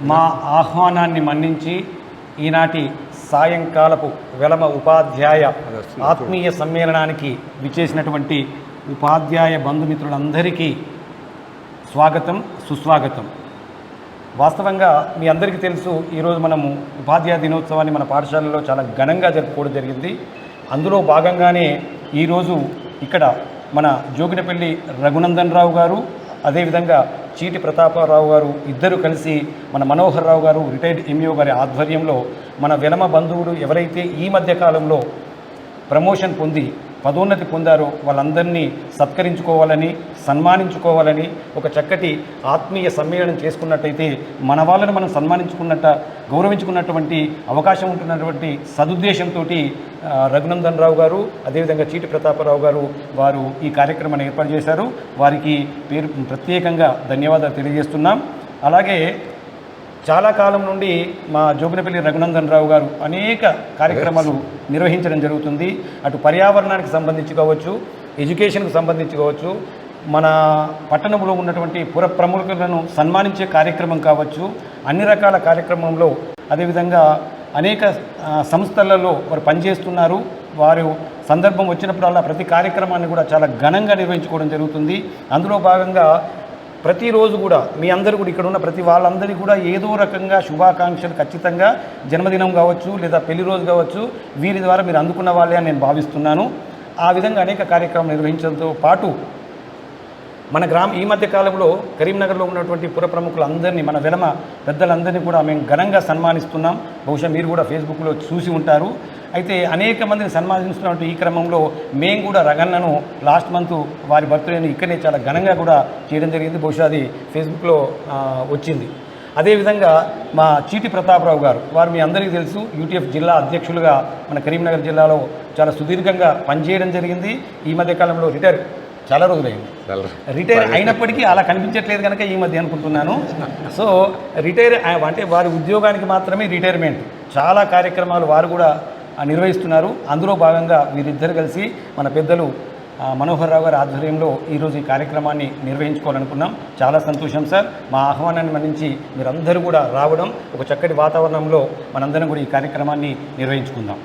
మా ఆహ్వానాన్ని మన్నించి ఈనాటి సాయంకాలపు వెలమ ఉపాధ్యాయ ఆత్మీయ సమ్మేళనానికి విచ్చేసినటువంటి ఉపాధ్యాయ బంధుమిత్రులందరికీ స్వాగతం సుస్వాగతం. వాస్తవంగా మీ అందరికీ తెలుసు ఈరోజు మనము ఉపాధ్యాయ దినోత్సవాన్ని మన పాఠశాలలో చాలా ఘనంగా జరుపుకోవడం జరిగింది. అందులో భాగంగానే ఈరోజు ఇక్కడ మన జోగినపల్లి రఘునందన్ రావు గారు అదేవిధంగా చీటి ప్రతాపరావు గారు ఇద్దరు కలిసి మన మనోహర్ రావు గారు రిటైర్డ్ ఎంఈఓ గారి ఆధ్వర్యంలో మన వెనమ బంధువులు ఎవరైతే ఈ మధ్య కాలంలో ప్రమోషన్ పొంది పదోన్నతి పొందారో వాళ్ళందరినీ సత్కరించుకోవాలని సన్మానించుకోవాలని ఒక చక్కటి ఆత్మీయ సమ్మేళనం చేసుకున్నట్టయితే మన వాళ్ళని మనం సన్మానించుకున్నట్ట గౌరవించుకున్నటువంటి అవకాశం ఉంటున్నటువంటి సదుద్దేశంతో రఘునందన్ రావు గారు అదేవిధంగా చీటి ప్రతాపరావు గారు వారు ఈ కార్యక్రమాన్ని ఏర్పాటు చేశారు. వారికి పేరు ప్రత్యేకంగా ధన్యవాదాలు తెలియజేస్తున్నాం. అలాగే చాలా కాలం నుండి మా జోగినపల్లి రఘునందన్ రావు గారు అనేక కార్యక్రమాలు నిర్వహించడం జరుగుతుంది. అటు పర్యావరణానికి సంబంధించి కావచ్చు ఎడ్యుకేషన్కి సంబంధించి కావచ్చు మన పట్టణంలో ఉన్నటువంటి పుర ప్రముఖులను సన్మానించే కార్యక్రమం కావచ్చు అన్ని రకాల కార్యక్రమంలో అదేవిధంగా అనేక సంస్థలలో వారు పనిచేస్తున్నారు. వారు సందర్భం వచ్చినప్పుడల్లా ప్రతి కార్యక్రమాన్ని కూడా చాలా ఘనంగా నిర్వహించుకోవడం జరుగుతుంది. అందులో భాగంగా ప్రతిరోజు కూడా మీ అందరూ కూడా ఇక్కడ ఉన్న ప్రతి వాళ్ళందరినీ కూడా ఏదో రకంగా శుభాకాంక్షలు ఖచ్చితంగా జన్మదినం కావచ్చు లేదా పెళ్ళి రోజు కావచ్చు వీరి ద్వారా మీరు అందుకున్న వాళ్ళే అని నేను భావిస్తున్నాను. ఆ విధంగా అనేక కార్యక్రమాలు నిర్వహించడంతో పాటు మన గ్రామ ఈ మధ్య కాలంలో కరీంనగర్లో ఉన్నటువంటి పుర ప్రముఖులందరినీ మన వెలమ పెద్దలందరినీ కూడా మేము ఘనంగా సన్మానిస్తున్నాం. బహుశా మీరు కూడా ఫేస్బుక్లో చూసి ఉంటారు. అయితే అనేక మందిని సన్మానిస్తున్నటువంటి ఈ క్రమంలో మేము కూడా రగన్నను లాస్ట్ మంత్ వారి బర్త్డేని ఇక్కడనే చాలా ఘనంగా కూడా చేయడం జరిగింది. బహుశా అది ఫేస్బుక్లో వచ్చింది. అదేవిధంగా మా చీటి ప్రతాపరావు గారు వారు మీ అందరికీ తెలుసు యూటీఎఫ్ జిల్లా అధ్యక్షులుగా మన కరీంనగర్ జిల్లాలో చాలా సుదీర్ఘంగా పనిచేయడం జరిగింది. ఈ మధ్య కాలంలో రిటైర్ చాలా రోజులైంది. రిటైర్ అయినప్పటికీ అలా కనిపించట్లేదు కనుక ఈ మధ్య అనుకుంటున్నాను. సో రిటైర్ అంటే వారి ఉద్యోగానికి మాత్రమే రిటైర్మెంట్. చాలా కార్యక్రమాలు వారు కూడా నిర్వహిస్తున్నారు. అందులో భాగంగా వీరిద్దరు కలిసి మన పెద్దలు మనోహర్ రావు గారి ఆధ్వర్యంలో ఈరోజు ఈ కార్యక్రమాన్ని నిర్వహించుకోవాలనుకున్నాం. చాలా సంతోషం సార్. మా ఆహ్వానాన్ని మన్నించి మీరందరూ కూడా రావడం ఒక చక్కటి వాతావరణంలో మనందరం కూడా ఈ కార్యక్రమాన్ని నిర్వహించుకుందాం.